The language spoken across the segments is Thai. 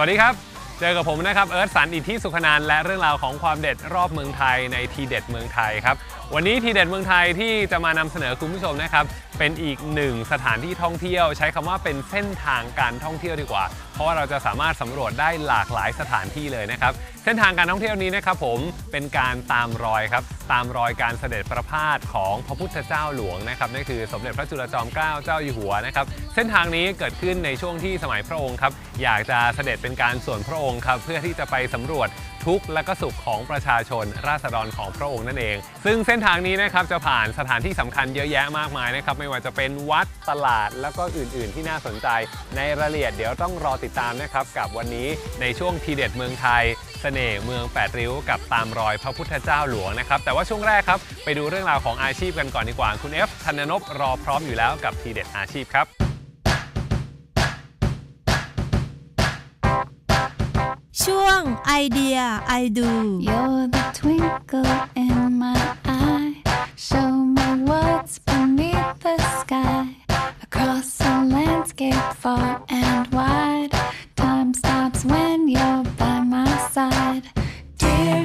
วัสดีครับ เจอกับผมนะครับ เอิร์ธสันอิทธิสุขนานและเรื่องราวของความเด็ดรอบเมืองไทยในทีเด็ดเมืองไทยครับ วันนี้ทีเด็ดเมืองไทยที่จะมานำเสนอคุณผู้ชมนะครับ เป็นอีกหนึ่งสถานที่ท่องเที่ยว ใช้คำว่าเป็นเส้นทางการท่องเที่ยวดีกว่า เพราะว่าเราจะสามารถสำรวจได้หลากหลายสถานที่เลยนะครับ เส้นทางการท่องเที่ยวนี้นะครับผมเป็นการตามรอยครับ ตามรอยการเสด็จประพาสของพระพุทธเจ้าหลวงนะครับนั่นคือสมเด็จพระจุลจอมเกล้าเจ้าอยู่หัวนะครับ เส้นทางนี้เกิดขึ้นในช่วงที่สมัยพระองค์ครับ อยากจะเสด็จเป็นการส่วนพระองค์ครับเพื่อที่จะไปสำรวจ ทุกข์และก็สุขของประชาชน ราษฎรของพระองค์นั่นเอง ซึ่งเส้นทางนี้นะครับจะผ่านสถานที่สำคัญเยอะแยะมากมายนะครับไม่ว่าจะเป็นวัดตลาดแล้วก็อื่น ๆ ที่น่าสนใจ ในรายละเอียดเดี๋ยวต้องรอติดตามนะครับกับวันนี้ในช่วงทีเด็ดเมืองไทยเสน่ห์เมืองแปดริ้วกับตามรอยพระพุทธเจ้าหลวงนะครับ แต่ว่าช่วงแรกครับ ไปดูเรื่องราวของอาชีพกันก่อนดีกว่า คุณเอฟธัญนพรอพร้อมอยู่แล้วกับทีเด็ดอาชีพครับ ช่วงไอเดียไอดู You're the twinkle in my eye. Show me what's beneath the sky. Across a landscape far and wide. Time stops when you're by my side. Dear,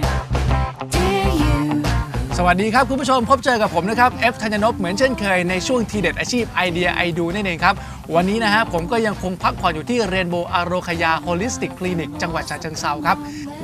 dear you. สวัสดีครับคุณผู้ชมพบเจอกับผมนะครับ เอฟธัญนพเหมือนเช่นเคยในช่วงทีเด็ดอาชีพไอเดียไอดูนั่นเองครับวันนี้นะฮะผมก็ยังคงพักผ่อนอยู่ที่เรนโบว์อาโรคยาโฮลิสติกคลินิกจังหวัดฉะเชิงเซาครับ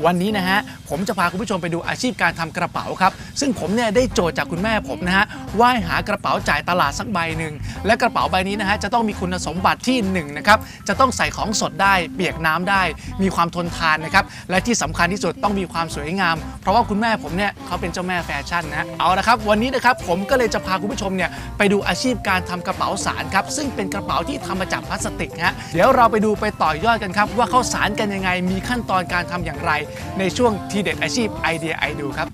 วันนี้นะฮะผมจะพาคุณผู้ชมไปดูอาชีพการทำกระเป๋าครับ ซึ่งผมเนี่ยได้โจทย์จากคุณแม่ผมนะฮะว่าให้หากระเป๋าจ่ายตลาดสักใบหนึ่งและกระเป๋าใบนี้นะฮะจะต้องมีคุณสมบัติที่หนึ่งนะครับจะต้องใส่ของสดได้ เปียกน้ำได้ มีความทนทานนะครับและที่สำคัญที่สุดต้องมีความสวยงาม เพราะว่าคุณแม่ผมเนี่ยเขาเป็นเจ้าแม่แฟชั่นนะเอาละครับวันนี้นะครับผมก็เลยจะพาคุณผู้ชมเนี่ยไปดูอาชีพการทำกระเป๋าสารครับซึ่งเป็นกระเป๋าที่ที่ทำมาจากพลาสติกฮะเดี๋ยวเราไปดูไปต่อยอดกันครับ ว่าเขาสารกันยังไงมีขั้นตอนการทำอย่างไร ในช่วงทีเด็ดอาชีพไอเดียไอดูครับ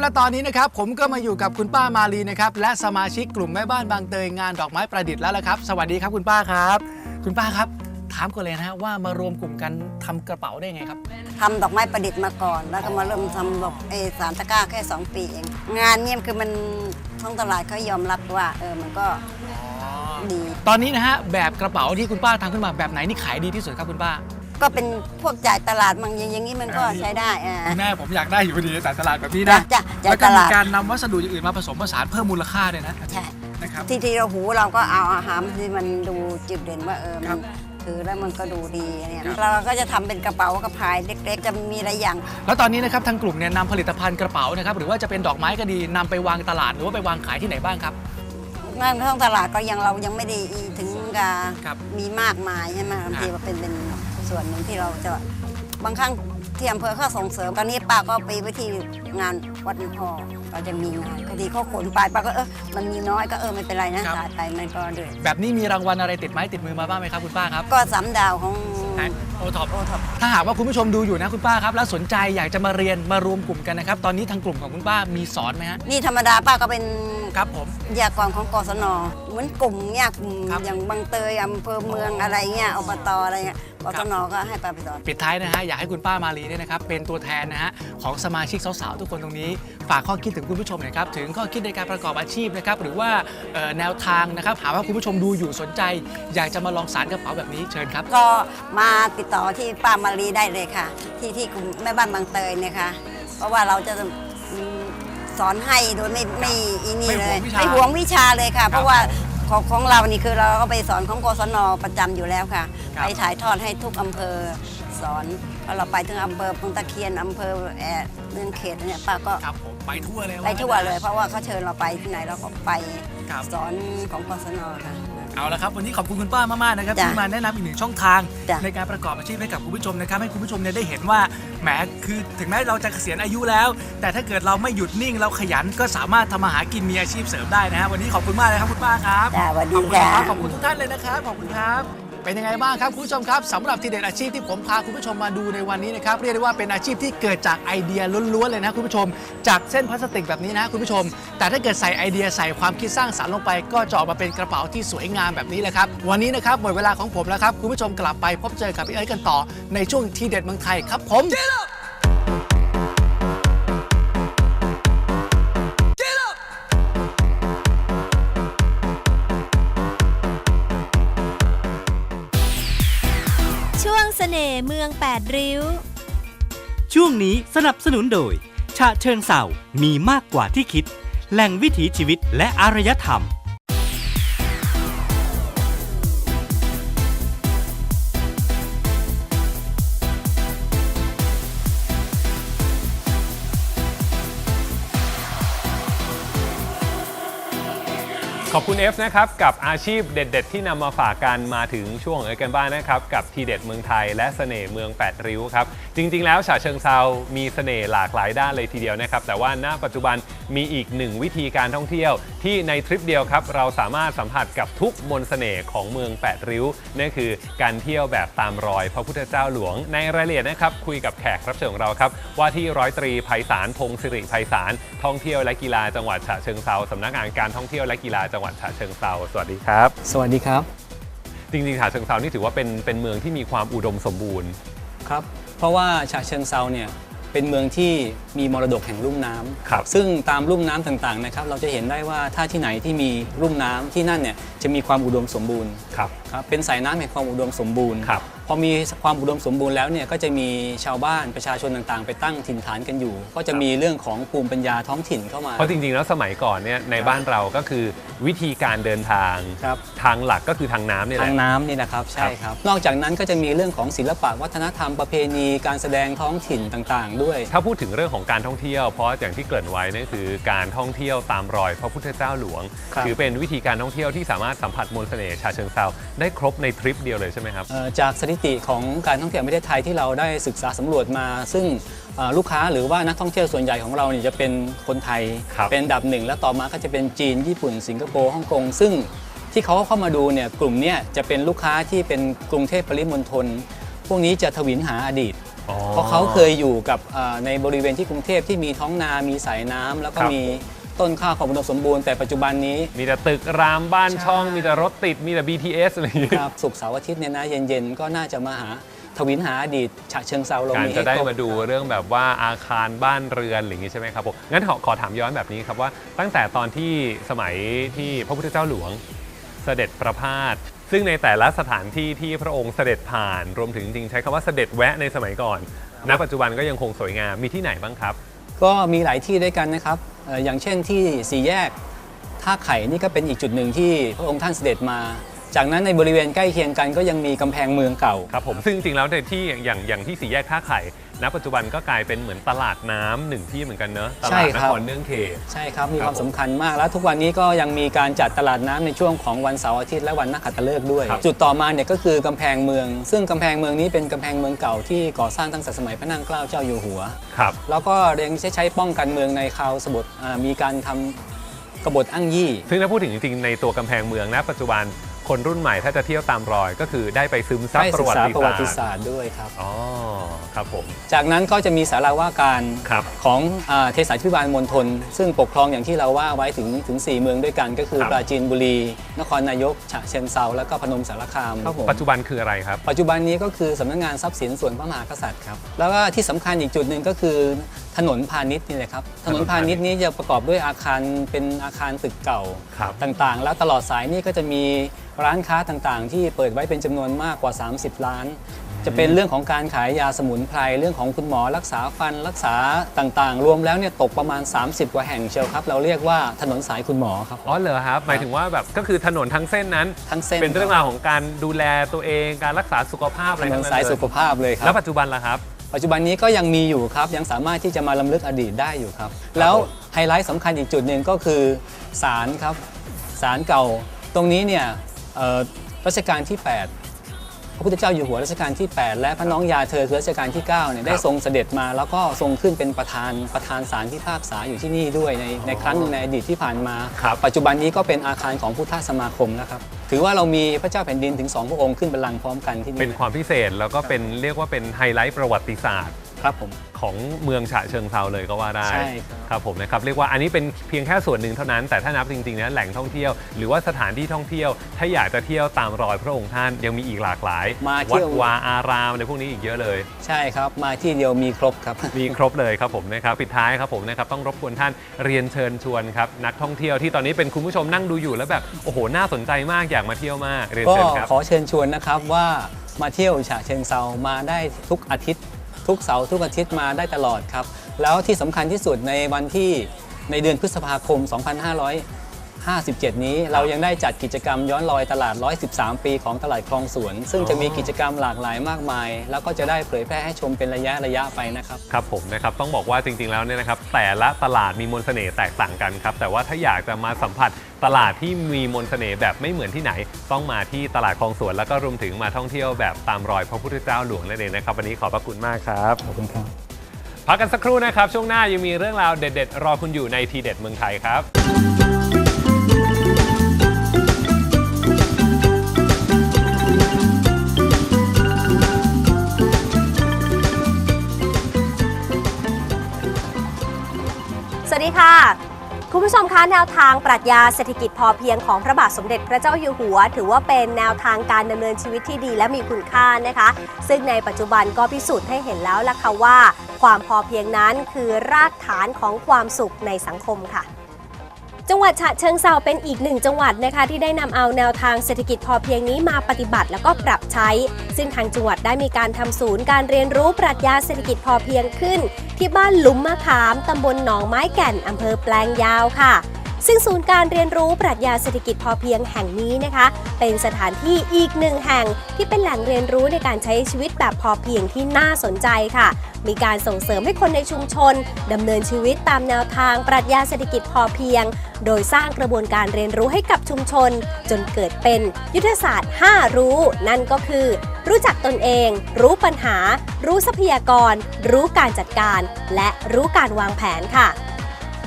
และตอนนี้นะครับผมก็มาอยู่กับคุณป้ามาลีนะครับและสมาชิกกลุ่มแม่บ้านบางเตยงานดอกไม้ประดิษฐ์แล้วละครับ สวัสดีครับคุณป้าครับ คุณป้าครับ ถามก่อนเลยนะฮะว่ามารวมกลุ่มกันทำกระเป๋าได้ยังไงครับ ทำดอกไม้ประดิษฐ์มาก่อน แล้วก็มาเริ่มทำดอกเออสารตะกร้าแค่ 2 ปีเอง งานเนี่ยคือมันท้องตลาดเขายอมรับว่าเออมันก็ดี ตอนนี้นะฮะแบบกระเป๋าที่คุณป้าทำขึ้นมาแบบไหนนี่ขายดีที่สุดครับคุณป้า ก็เป็นพวกจ่ายตลาดมังอย่างอย่างนี้มันก็ใช้ได้อ่า คุณแม่ผมอยากได้อยู่พอดีแต่ตลาดแบบนี้จ้ะนะจ้ะจ่าแล้ยวก็ตมีลาดการนำวัสดุอย่างอื่นมาผสมผสานเพิ่มมูลค่าด้วยนะใช่ นะครับ ที่ที่เราหูเราก็เอาอาหารที่มันดูจุดเด่นว่าเออครัมับนถือแล้วมันก็ดูดีเนี่ยครับ เราก็จะทำเป็นกระเป๋ากระพายเล็กๆ จะมีหลายอย่าง แล้วตอนนี้นะครับทางกลุ่มเนี่ยนำผลิตภัณฑ์กระเป๋านะครับหรือว่าจะเป็นดอกไม้ก็ดีนำไปวางตลาดหรือว่าไปวางขายที่ไหนบ้างครับ งานท้องตลาดก็ยังเรายังไม่ได้ถึงกับครับมีมากมายใช่ไหมบางทีว่าเป็นเป็น ส่วนหนึ่งที่เราจะบางครั้งที่อำเภอเขาส่งเสริมตอนนี้ป้าก็ไปไว้ที่งานวัดหลวงพ่อเราจะมีงานพอดีเขาขนไปป้าก็เออมันมีน้อยก็เออไม่เป็นไรนะครับ จ่ายไปมันก็เดือดแบบนี้มีรางวัลอะไรติดไม้ติดมือมาบ้างไหมครับคุณป้าครับก็สามดาวของโอท็อป โอท็อป ถ้าหากว่าคุณผู้ชมดูอยู่นะคุณป้าครับ แล้วสนใจอยากจะมาเรียนมารวมกลุ่มกันนะครับ ตอนนี้ทางกลุ่มของคุณป้ามีสอนไหมฮะ นี่ธรรมดาป้าก็เป็น ครับผม วิทยากรของกศน เหมือนกลุ่มเนี่ยกลุ่มครับอย่างบางเตยอำเภอเมืองอะไรเงี้ยอบตอะไรเงี้ยกศนก็ให้ป้าไปสอนปิดท้ายนะฮะอยากให้คุณป้ามาลีเนี่ยนะครับเป็นตัวแทนนะฮะของสมาชิกสาวๆทุกคนตรงนี้ ฝากข้อคิดถึงคุณผู้ชมหน่อยครับถึงข้อคิดในการประกอบอาชีพนะครับหรือว่าเอ่อแนวทางนะครับหากว่าคุณผู้ชมดูอยู่สนใจ อยากจะมาลองสารกระเป๋าแบบนี้เชิญครับ ก็มาติดต่อที่ป้ามารีได้เลยค่ะ ที่ที่กลุ่มแม่บ้านบางเตยเนี่ยค่ะ เพราะว่าเราจะอืมสอนให้โดยไม่ไม่อีนี่ไม่เลหวยงวิชาไม่หวงวิชาเลยค่ะครับเพราะว่า ของของเรานี่คือเราก็ไปสอนของกศนประจำอยู่แล้วค่ะ ครับ ไปถ่ายทอดให้ทุกอำเภอสอนพอเราไปถึงอำเภอพุงตะเคียนอำเภอแอร์เมืองเขตเนี่ยป้าก็ครับผมไปทั่วเลยไปทั่วเลย เพราะว่าเขาเชิญเราไปที่ไหนเราก็ไปครับ สอนของกศนค่ะ เอาละครับวันนี้ขอบคุณคุณป้ามากๆนะครับจ้ะที่มาแนะนำอีกหนึ่งช่องทาง จ้ะในการประกอบอาชีพให้กับคุณผู้ชมนะครับให้คุณผู้ชมเนี่ยได้เห็นว่าแหมคือถึงแม้เราจะเกษียณอายุแล้ว แต่ถ้าเกิดเราไม่หยุดนิ่งเราขยันก็สามารถทำมาหากินมีอาชีพเสริมได้นะฮะวันนี้ขอบคุณมากเลยครับคุณป้าครับจ้าสวัสขดีอบคุณค่ะครับขอบคุณทุกท่านเลยนะครับขอบคุณครับ เป็นยังไงบ้างครับคุณผู้ชมครับสำหรับทีเด็ดอาชีพที่ผมพาคุณผู้ชมมาดูในวันนี้นะครับเรียกได้ว่าเป็นอาชีพที่เกิดจากไอเดียล้วนๆเลยนะคุณผู้ชม จากเส้นพลาสติกแบบนี้นะคุณผู้ชม แต่ถ้าเกิดใส่ไอเดียใส่ความคิดสร้างสรรค์ลงไป ก็จะออกมาเป็นกระเป๋าที่สวยงามแบบนี้แหละครับวันนี้นะครับหมดเวลาของผมแล้วครับคุณผู้ชมกลับไปพบเจอกับพี่เอิร์ธกันต่อในช่วงทีเด็ดเมืองไทยครับผม เมืองแปดริ้ว ช่วงนี้สนับสนุนโดยชาเชิงเศร้ามีมากกว่าที่คิด แหล่งวิถีชีวิตและอารยธรรม ขอบคุณ F นะครับกับอาชีพเด็ด ๆ ที่นำมาฝากกันมาถึงช่วงเอ้กันบ้านนะครับกับทีเด็ดเมืองไทยและเสน่ห์เมืองแปดริ้วครับจริง ๆ แล้วฉะเชิงเซามีเสน่ห์หลากหลายด้านเลยทีเดียวนะครับแต่ว่าณปัจจุบันมีอีกหนึ่งวิธีการท่องเที่ยว ที่ในทริปเดียวครับเราสามารถสัมผัสกับทุกมนต์เสน่ห์ของเมืองแปดริ้วนั่นคือการเที่ยวแบบตามรอยพระพุทธเจ้าหลวง ในรายละเอียดนะครับคุยกับแขกรับเชิญของเราครับว่าที่ร้อยตรีไพศาลพงศิริไพศาลท่องเที่ยวและกีฬาจังหวัดฉะเชิงเซาสำนักงานการท่องเที่ยวและกีฬาจังหวัดฉะเชิงเซาสวัสดีครับ สวัสดีครับ จริงๆฉะเชิงเซานี่ถือว่าเป็นเป็นเมืองที่มีความอุดมสมบูรณ์ครับ เพราะว่าฉะเชิงเซาเนี่ยเป็นเมืองที่มีมรดกแห่งลุ่มน้ำครับซึ่งตามลุ่มน้ำต่างๆนะครับเราจะเห็นได้ว่าถ้าที่ไหนที่มีลุ่มน้ำที่นั่นเนี่ยจะมีความอุดมสมบูรณ์ครับครับเป็นสายน้ำแห่งความอุดมสมบูรณ์ครับ พอมีความอุดมสมบูรณ์แล้วเนี่ยก็จะมีชาวบ้านประชาชนต่างๆ ไปตั้งถิ่นฐานกันอยู่ ก็จะมีเรื่องของภูมิปัญญาท้องถิ่นเข้ามา เพราะจริงๆ แล้วสมัยก่อนเนี่ยในบ้านเราก็คือวิธีการเดินทาง ครับ ทางหลักก็คือทางน้ำเนี่ยแหทาละ งน้ำนี่นะครับใช่ครับ นอกจากนั้นก็จะมีเรื่องของศิลปะวัฒนธรรมประเพณีการแสดงท้องถิ่นต่างๆ ด้วย ถ้าพูดถึงเรื่องของการท่องเที่ยว เพราะอย่างที่เกริ่นไว้นั่นคือการท่องเที่ยวตามรอยพระพุทธเจ้าหลวงครับ ถือเป็นวิธีการท่องเที่ยวที่สามารถสัมผัสมนต์เสน่ห์ชาเชิงเซาได้ครบในทริปเดียวเลยใช่ไหมครับ เอ่อจากสถิติของการท่องเที่ยวแห่งประเทศไทยที่เราได้ศึกษาสำรวจมา ซึ่งเอ่อลูกค้าหรือว่านักท่องเที่ยวส่วนใหญ่ของเราเนี่ยจะเป็นคนไทยครับเป็นอันดับหนึ่งแล้วต่อมาก็จะเป็นจีนญี่ปุ่น สิงคโปร์ฮ่องกงซึ่งที่เขาเข้ามาดูเนี่ยกลุ่มเนี้ยจะเป็นลูกค้าที่เป็นกรุงเทพปริมณฑลพวกนี้จะทวินหาอดีตอ๋อเพราะเขาเคยอยู่กับเอ่อในบริเวณที่กรุงเทพที่มีท้องนา มีสายน้ำแล้วก็ครับมี ต้นข้าวของอุดมสมบูรณ์แต่ปัจจุบันนี้มีแต่ตึกรามบ้านใช่ช่อง มีแต่รถติด มีแต่ BTS อะไรอย่างเงี้ยครับศุกร์เสาร์อาทิตย์เนี่ยนะ เย็นๆ ก็น่าจะมาหาทวินหาอดีตฉะเชิงเซาเราการมีจะให้ได้ครบ มาดูเรื่องแบบว่าอาคารบ้านเรือนอะไรอย่างงี้ใช่ไหมครับผมงั้นขอขอถามย้อนแบบนี้ครับว่าตั้งแต่ตอนที่สมัยที่พระพุทธเจ้าหลวงเสด็จประพาสซึ่งในแต่ละสถานที่ที่พระองค์เสด็จผ่าน รวมถึงจริงๆใช้คำว่าเสด็จแวะในสมัยก่อนณปัจจุบันก็ยังคงสวยงามมีที่ไหนบ้างครับ ก็มีหลายที่ด้วยกันนะครับอย่างเช่นที่สี่แยกท่าไข่นี่ก็เป็นอีกจุดหนึ่งที่พระองค์ท่านเสด็จมา จากนั้นในบริเวณใกล้เคียงกันก็ยังมีกำแพงเมืองเก่า ครับผมซึ่งจริงแล้วในที่อย่างอย่างอย่างที่สี่แยกท่าไข่ ณปัจจุบันก็กลายเป็นเหมือนตลาดน้ำหนึ่งที่เหมือนกันเนอะตใช่ลาดนครับครเนื่องเขต ใช่ครับ มีครับความสำคัญมากแล้วทุกวันนี้ก็ยังมีการจัดตลาดน้ำในช่วงของวันเสาร์อาทิตย์และวันนักขัตฤกษ์ด้วย ครับจุดต่อมาเนี่ยก็คือกำแพงเมือง ซึ่งกำแพงเมืองนี้เป็นกำแพงเมืองเก่าที่ก่อสร้างตั้งแต่สมัยพระนางเกล้าเจ้าอยู่หัว ครับ แล้วก็ยังใช้ใช้ป้องกันเมืองในคราวสบทอ่ามีการทำกบฏอ้างยี่ ซึ่งถ้าพูดถึงจริงๆในตัวกำแพงเมืองณปัจจุบัน คนรุ่นใหม่ถ้าจะเที่ยวตามรอย ก็คือได้ไปซึมซับได้ปศึระกวัษาติประวัติศาศาสตสร์ตร์ด้วยครับ อ๋อครับผม จากนั้นก็จะมีสาราว่าการครับของอาเทศาธิบาลมณฑลซึ่งปกครองอย่างที่เราว่าไว้ถึงถึง 4 เมืองด้วยกันก็คือครับ ปราจีนบุรี นครนายก ฉะเชิงเซาแล้วก็พนมสารคามปัจจุบันคืออะไรครับ ปัจจุบันนี้ก็คือสำนักงานทรัพย์สินส่วนพระมหากษัตริย์ครับ แล้วก็ที่สำคัญอีกจุดหนึ่งก็คือ ถนนพาณิชย์นี่แหละครับ ถนนพาณิชย์นี้จะประกอบด้วยอาคารเป็นอาคารตึกเก่าครับต่างๆ แล้วตลอดสายนี่ก็จะมีร้านค้าต่างๆ ที่เปิดไว้เป็นจำนวนมากกว่า 30ล้าน จะเป็นเรื่องของการขายยาสมุนไพรเรื่องของคุณหมอรักษาฟันรักษาต่างๆ รวมแล้วเนี่ยตกประมาณ 30 กว่าแห่งเชียวครับ เราเรียกว่าถนนสายคุณหมอครับ อ๋อเหรอครับ หมายถึงว่าแบบก็คือถนนทั้งเส้นนั้นทั้งเส้น เป็นเรื่องราวของการดูแลตัวเองการรักษาสุขภาพถอะไรนทั้นงนั้นสายเลสุขภาพเลยคแล้รัวบปัจจุบันล่ะครับ ปัจจุบันนี้ก็ยังมีอยู่ครับ ยังสามารถที่จะมาลำลึกอดีตได้อยู่ครับ แล้วไฮไลท์สำคัญอีกจุดหนึ่งก็คือศาลครับศาลเก่าตรงนี้เนี่ยเอ่อรัชกาลที่ 8 พระพุทธเจ้าอยู่หัวรัชกาลที่ 8 และพระน้องยาเธอคือรัชกาลที่9เนี่ยได้ทรงเสด็จมา แล้วก็ทรงขึ้นเป็นประธานประธานศาลพิพากษาอยู่ที่นี่ด้วยในในครั้งหนึ่งในอดีตที่ผ่านมา ครับปัจจุบันนี้ก็เป็นอาคารของพุทธสมาคมนะครับ ถือว่าเรามีพระเจ้าแผ่นดินถึงสองพระองค์ขึ้นบัลลังก์พร้อมกันที่นี่ เป็นความพิเศษแล้วก็เป็นเรียกว่าเป็นไฮไลท์ประวัติศาสตร์ ครับผม ของเมืองฉะเชิงเซาเลยก็ว่าได้ใช่ครับครับผมนะครับเรียกว่าอันนี้เป็นเพียงแค่ส่วนหนึ่งเท่านั้นแต่ถ้านับจริงๆนะแหล่งท่องเที่ยว หรือว่าสถานที่ท่องเที่ยว ถ้าอยากจะเที่ยวตามรอยพระองค์ท่านยังมีอีกหลากหลายมาวัเที่ดยว วาอารามอะไรพวกนี้อีกเยอะเลย ใช่ครับ มาที่เดียวมีครบครับ มีครบเลยครับผมนะครับปิดท้ายครับผมนะครับต้องรบกวนท่านเรียนเชิญชวนครับนักท่องเที่ยวที่ตอนนี้เป็นคุณผู้ชมนั่งดูอยู่แล้วแบบโอ้โหน่าสนใจมากอยากมาเที่ยวมากเรียนก็เชิญครับ ขอเชิญชวนนะครับว่ามาเที่ยวฉะเชิงเซามาได้ทุกอาทิตย์ ทุกเสาร์ทุกอาทิตย์มาได้ตลอดครับ แล้วที่สำคัญที่สุดในวันที่ในเดือนพฤษภาคม 2500 2557 นี้ เรายังได้จัดกิจกรรมย้อนรอยตลาด 113 ปีของตลาดคลองสวน ซึ่งจะมีกิจกรรมหลากหลายมากมาย แล้วก็จะได้เผยแพร่ให้ชมเป็นระยะระยะไปนะครับ ครับผมนะครับ ต้องบอกว่าจริงๆแล้วเนี่ยนะครับ แต่ละตลาดมีมนต์เสน่ห์แตกต่างกันครับ แต่ว่าถ้าอยากจะมาสัมผัสตลาดที่มีมนต์เสน่ห์แบบไม่เหมือนที่ไหน ต้องมาที่ตลาดคลองสวน แล้วก็รวมถึงมาท่องเที่ยวแบบตามรอยพระพุทธเจ้าหลวงนั่นเองนะครับ วันนี้ขอบพระคุณมากครับขอบคุณครับพักกันสักครู่นะครับ ช่วงหน้ายังมีเรื่องราวเด็ด ๆ รอคุณอยู่ในทีเด็ดเมืองไทยครับ วัสดีค่ะ คุณผู้ชมคะแนวทางปรัชญาเศรษฐกิจพอเพียงของพระบาทสมเด็จพระเจ้าอยู่หัว ถือว่าเป็นแนวทางการดำเนินชีวิตที่ดีและมีคุณค่านะคะ ซึ่งในปัจจุบันก็พิสูจน์ให้เห็นแล้วล่ะค่ะว่า ความพอเพียงนั้นคือรากฐานของความสุขในสังคมค่ะ จังหวัดฉะเชิงเซาเป็นอีกหนึ่งจังหวัดนะคะ ที่ได้นำเอาแนวทางเศรษฐกิจพอเพียงนี้มาปฏิบัติแล้วก็ปรับใช้ ซึ่งทางจังหวัดได้มีการทำศูนย์การเรียนรู้ปรัชญาเศรษฐกิจพอเพียงขึ้น ที่บ้านหลุมมะขามตำบลหนองไม้แก่นอำเภอแปลงยาวค่ะ ซึ่งศูนย์การเรียนรู้ปรัชญาเศรษฐกิจพอเพียงแห่งนี้นะคะ เป็นสถานที่อีกหนึ่งแห่งที่เป็นแหล่งเรียนรู้ในการใช้ชีวิตแบบพอเพียงที่น่าสนใจค่ะ มีการส่งเสริมให้คนในชุมชนดำเนินชีวิตตามแนวทางปรัชญาเศรษฐกิจพอเพียง โดยสร้างกระบวนการเรียนรู้ให้กับชุมชน จนเกิดเป็นยุทธศาสตร์ 5 รู้ นั่นก็คือ รู้จักตนเอง รู้ปัญหา รู้ทรัพยากร รู้การจัดการ และรู้การวางแผนค่ะ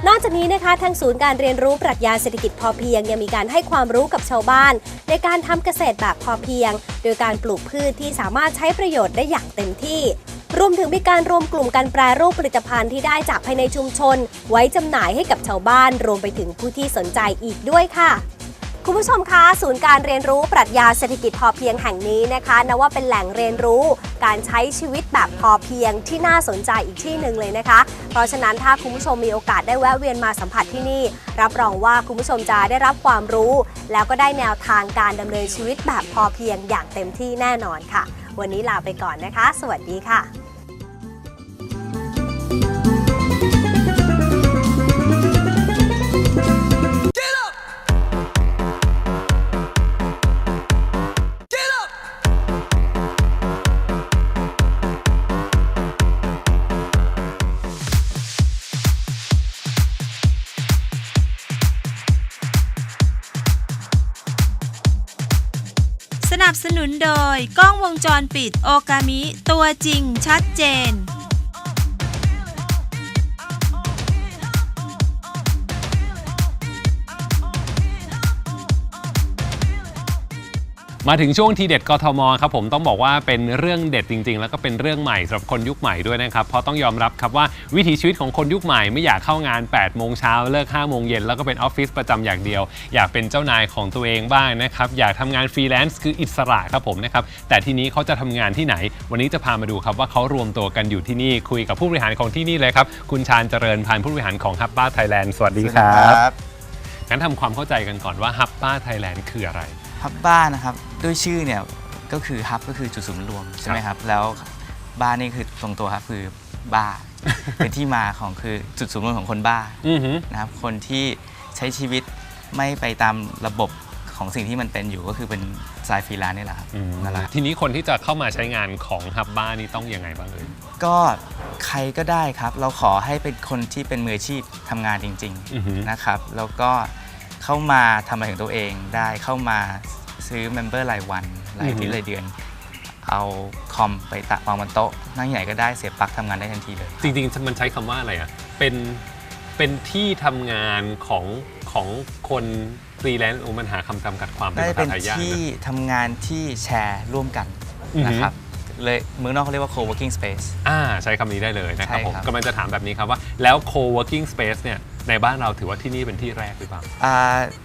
นอกจากนี้นะคะทางศูนย์การเรียนรู้ปรัชญาเศรษฐกิจพอเพียงยังมีการให้ความรู้กับชาวบ้าน ในการทำเกษตรแบบพอเพียง โดยการปลูกพืชที่สามารถใช้ประโยชน์ได้อย่างเต็มที่รวมถึงมีการรวมกลุ่มการแปรรูปผลิตภัณฑ์ที่ได้จากภายในชุมชน ไว้จำหน่ายให้กับชาวบ้านรวมไปถึงผู้ที่สนใจอีกด้วยค่ะ คุณผู้ชมคะศูนย์การเรียนรู้ปรัชญาเศรษฐกิจพอเพียงแห่งนี้นะคะนับว่าเป็นแหล่งเรียนรู้การใช้ชีวิตแบบพอเพียงที่น่าสนใจอีกที่หนึ่งเลยนะคะ เพราะฉะนั้นถ้าคุณผู้ชมมีโอกาสได้แวะเวียนมาสัมผัสที่นี่ รับรองว่าคุณผู้ชมจะได้รับความรู้ แล้วก็ได้แนวทางการดำเนินชีวิตแบบพอเพียงอย่างเต็มที่แน่นอนค่ะ วันนี้ลาไปก่อนนะคะ สวัสดีค่ะ นับสนุนโดยกล้องวงจรปิดโอกามิ ตัวจริงชัดเจน มาถึงช่วงทีเด็ดกทมครับผมต้องบอกว่าเป็นเรื่องเด็ดจริง ๆ แล้วก็เป็นเรื่องใหม่สำหรับคนยุคใหม่ด้วยนะครับเพราะต้องยอมรับครับว่าวิถีชีวิตของคนยุคใหม่ไม่อยากเข้างาน8โมงเช้าเลิก5โมงเย็นแล้วก็เป็นออฟฟิศประจำอย่างเดียว อยากเป็นเจ้านายของตัวเองบ้างนะครับอยากทำงานฟรีแลนซ์คืออิสระครับผมนะครับแต่ทีนี้เขาจะทำงานที่ไหน วันนี้จะพามาดูครับว่าเขารวมตัวกันอยู่ที่นี่คุยกับผู้บริหารของที่นี่เลยครับคุณชาญเจริญพันธ์ผู้บริหารของฮับบ้าไทยแลนด์สวัสดีครับงั้นทำความเข้าใจกันก่อนว่าฮับบ้าไทยแลนด์คืออะไรฮับบ้านนะครับ ด้วยชื่อเนี่ยก็คือฮับก็คือจุดศูนย์รวมใช่ไหมครับ แล้วบ้านนี่คือตรงตัวครับคือบ้า เป็นที่มาของคือจุดศูนย์รวมของคนบ้าอือหือ นะครับคนที่ใช้ชีวิตไม่ไปตามระบบของสิ่งที่มันเป็นอยู่ก็คือเป็นสายฟรีแลนซ์นี่แหละครับนั่นแหละครับทีนี้คนที่จะเข้ามาใช้งานของฮับบ้านี่ต้องยังไงบ้างเอ่ย ก็ใครก็ได้ครับ เราขอให้เป็นคนที่เป็นมืออาชีพทำงานจริงอือหือ ๆนะครับ แล้วก็เข้ามาทำอะไรของตัวเองได้เข้ามา ซื้อเมมเบอร์รายวันรายอาทิตย์รายเดือน เอาคอมไปตะวางบนโต๊ะนั่งที่ไหนก็ได้เสียบปลั๊กทำงานได้ทันทีเลย จริงๆ มันใช้คำว่าอะไรอะ เป็นเป็นที่ทำงานของของคนฟรีแลนซ์โอ้มันหาคำจำกัดความเป็นได้ภาเป็นษาไทยยากที่นะ ทำงานที่แชร์ร่วมกันอือหือนะครับเลยเมืองนอกเขาเรียกว่า co-working space อ่าใช้คำนี้ได้เลยนะครับใช่ผมครับ กำลังจะถามแบบนี้ครับว่าแล้ว co-working space เนี่ยในบ้านเราถือว่าที่นี่เป็นที่แรกหรือเปล่า อ่า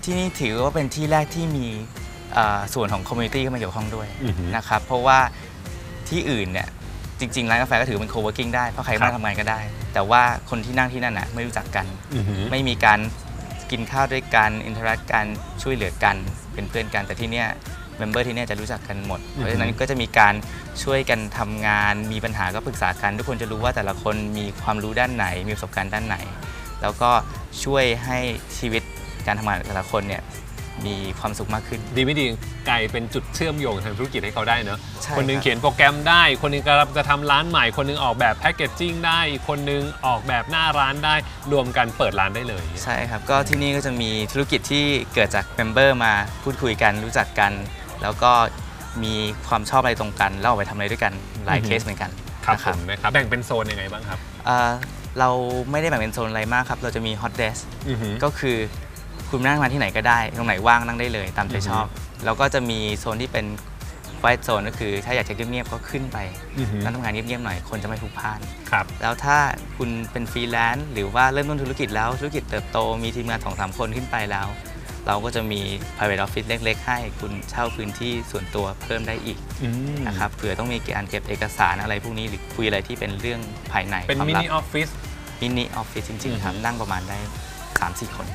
ที่นี่ถือว่าเป็นที่แรกที่มีอ่า ส่วนของคอมมูนิตี้เข้ามาเกี่ยวข้องด้วยอือหือนะครับเพราะว่าที่อื่นเนี่ยจริงๆร้านกาแฟก็ถือเป็น co-working ได้เพราะใครครับมาทำงานก็ได้ แต่ว่าคนที่นั่งที่นั่นน่ะไม่รู้จักกันอือหือไม่มีการกินข้าวด้วยกันอินเทอร์แอคกันช่วยเหลือกันเป็นเพื่อนกันแต่ที่เนี่ยเมมเบอร์ที่เนี่ยจะรู้จักกันหมด เพราะฉะนั้นก็จะมีการช่วยกันทำงาน มีปัญหาก็ปรึกษากัน ทุกคนจะรู้ว่าแต่ละคนมีความรู้ด้านไหน มีประสบการณ์ด้านไหน แล้วก็ช่วยให้ชีวิตการทำงานของแต่ละคนเนี่ย มีความสุขมากขึ้น ดีไม่ดีกลายเป็นจุดเชื่อมโยงทางธุรกิจให้เขาได้เนอะใช่คนหนึงครับ เขียนโปรแกรมได้ คนหนึงกำลังจะทำร้านใหม่ คนหนึงออกแบบแพคเกจจิ้งได้อีกคนหนึงออกแบบหน้าร้านได้รวมกันเปิดร้านได้เลย ใช่ครับ ก็ที่นี่ก็จะมีธุรกิจที่เกิดจากเมมเบอร์มาพูดคุยกันรู้จักกัน แล้วก็มีความชอบอะไรตรงกันแล้วออกไปทำอะไรด้วยกันหลายอือฮึ เคสเหมือนกันครับนะผมนะครับแบ่งเป็นโซนยังไงบ้างครับ เอ่อเราไม่ได้แบ่งเป็นโซนอะไรมากครับ เราจะมี hot desk อือหือ ก็คือ คุณนั่งมาที่ไหนก็ได้ ตรงไหนว่างนั่งได้เลยตามใจชอบ แล้วก็จะมีโซนที่เป็น quiet zone ก็คือ ถ้าอยากจะเงียบๆก็ขึ้นไปอือหือนั่งทำงานเงียบๆหน่อยคนจะไม่พลุกพล่านครับแล้วถ้าคุณเป็นฟรีแลนซ์หรือว่าเริ่มต้นธุรกิจแล้วธุรกิจเติบโตมีทีมงานสองสามคนขึ้นไปแล้ว เราก็จะมี private office เล็ก ๆ ให้คุณเช่าพื้นที่ส่วนตัวเพิ่มได้อีกอืมนะครับเผื่อต้องมีการเก็บเอกสารอะไรพวกนี้หรือคุยอะไรที่เป็นเรื่องภายในเป็นความมิลับนิออฟฟิศมินิออฟฟิศจริงอือฮึๆครับนั่งประมาณได้3-4คน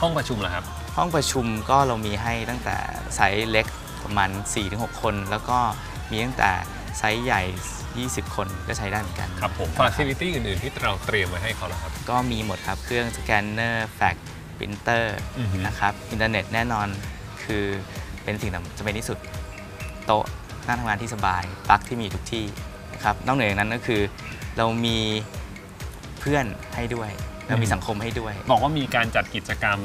ห้องประชุมเหรอครับ ห้องประชุมก็เรามีให้ตั้งแต่ไซส์เล็กประมาณ 4-6 คน แล้วก็มีตั้งแต่ไซส์ใหญ่ 20 คนก็ใช้ได้เหมือนกันครับผมนะฟ a ซิลิตี้อื่น ๆ ที่เราเตรียมไว้ให้เขาแล้วครับ ก็มีหมดครับ เครื่องสแกนเนอร์แฟกซ์ปรินเตอร์อือฮึ นะครับ อินเทอร์เน็ตแน่นอนคือเป็นสิ่งจำเป็นที่สุด โต๊ะนั่งทำงานที่สบายปลั๊กที่มีทุกที่นะครับนอกเหนือจากนั้นก็คือเรามีเพื่อนให้ด้วย เรามีสังคมให้ด้วย บอกว่ามีการจัดกิจกรรม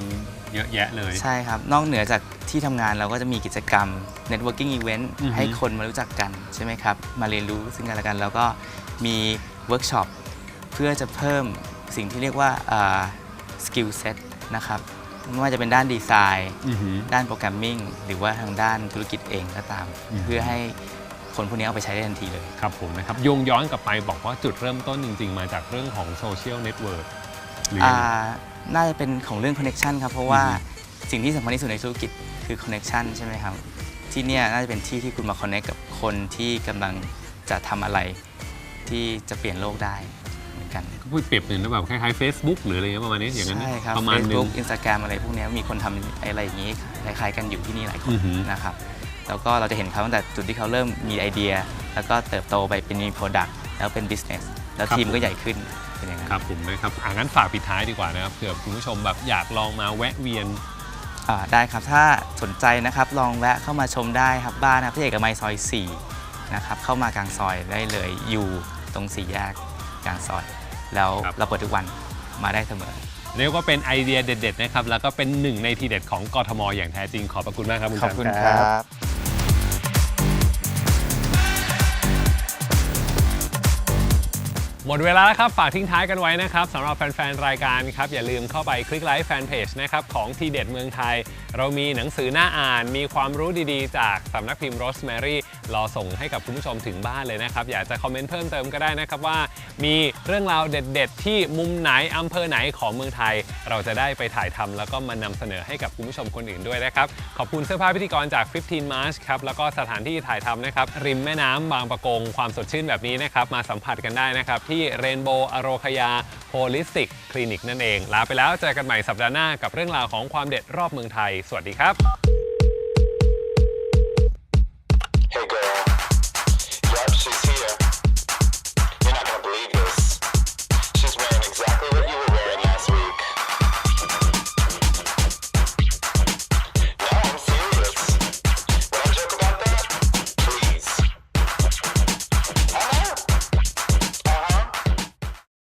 เยอะแยะเลย ใช่ครับ นอกเหนือจากที่ทำงานเราก็จะมีกิจกรรม networking event อือฮึให้คนมารู้จักกันใช่ไหมครับ มาเรียนรู้ซึ่งกันและกัน แล้วก็มีเวิร์กช็อปเพื่อจะเพิ่มสิ่งที่เรียกว่าสกิลเซ็ตนะครับไม่ว่าจะเป็นด้านดีไซน์อือหือด้านโปรแกรมมิ่งหรือว่าทางด้านธุรกิจเองก็ตามอืมเพื่อให้คนพวกนี้เอาไปใช้ได้ทันทีเลย ครับผมนะครับโยงย้อนกลับไปบอกว่าจุดเริ่มต้นจริง ๆ มาจากเรื่องของโซเชียลเน็ตเวิร์ก หรือยังไงอ่าน่าจะเป็นของเรื่องคอนเน็ชันครับ เพราะว่าอือฮึสิ่งที่สำคัญที่สุดในธุรกิจคือคอนเน็ชันใช่ไหมครับ ที่เนี่ยน่าจะเป็นที่ที่คุณมาคอนเน็กกับคนที่กำลังจะทำอะไร ที่จะเปลี่ยนโลกได้เหมือนกันพูดเปรียบเหมือนแบบคล้ายๆ Facebook หรืออะไรเงี้ยประมาณนี้อย่างนั้นนะใช่ครับ ประมาณหนึง Facebook Instagram อะไรพวกเนี้ยมีคนทำอะไรอย่างนี้คล้ายๆกันอยู่ที่นี่หลายคอืนอฮึนะครับ แล้วก็เราจะเห็นเขาตั้งแต่จุดที่เขาเริ่มมีไอเดีย แล้วก็เติบโตไปเป็นมี Product แล้วเป็น Business แล้วทีมก็ใหญ่ขึ้น เป็นอย่างนั้นครับผมนะครับอ่างั้นฝากปิดท้ายดีกว่านะครับเผื่อคุณผู้ชมแบบอยากลองมาแวะเวียนอ่าได้ครับถ้าสนใจนะครับลองแวะเข้ามาชมได้ครับบ้านนะครับที่เอกมัยซอย4นะครับเข้ามากลางซอยได้เลยอยู่ตรงสี่แยกกลางซอย แล้วครับเราเปิดทุกวันมาได้เสมอเรียกว่าเป็นไอเดียเด็ดๆนะครับแล้วก็เป็นหนึ่งในทีเด็ดของกทมอย่างแท้จริงขอบพระคุณมากครับคุณขอบแชมป์คุณครับ หมดเวลาแล้วครับ ฝากทิ้งท้ายกันไว้นะครับสำหรับแฟน ๆ รายการครับ อย่าลืมเข้าไปคลิกไลค์แฟนเพจนะครับของทีเด็ดเมืองไทย เรามีหนังสือหน้าอ่าน มีความรู้ดีๆ จากสำนักพิมพ์ Rosemary รอส่งให้กับคุณผู้ชมถึงบ้านเลยนะครับ อยากจะคอมเมนต์เพิ่มเติมก็ได้นะครับว่า มีเรื่องราวเด็ด ๆ ที่มุมไหนอำเภอไหนของเมืองไทย เราจะได้ไปถ่ายทำแล้วก็มานำเสนอให้กับคุณผู้ชมคนอื่นด้วยนะครับ ขอบคุณเสื้อผ้าพิธีกรจาก 15 March ครับแล้วก็สถานที่ถ่ายทำนะครับริมแม่น้ำบางปะกงความสดชื่นแบบนี้นะครับมาสัมผัสกันได้นะครับที่เรนโบว์อโรคยาโฮลิสติกคลินิกนั่นเองลาไปแล้วเจอกันใหม่สัปดาห์หน้ากับเรื่องราวของความเด็ดรอบเมืองไทย สวัสดีครับ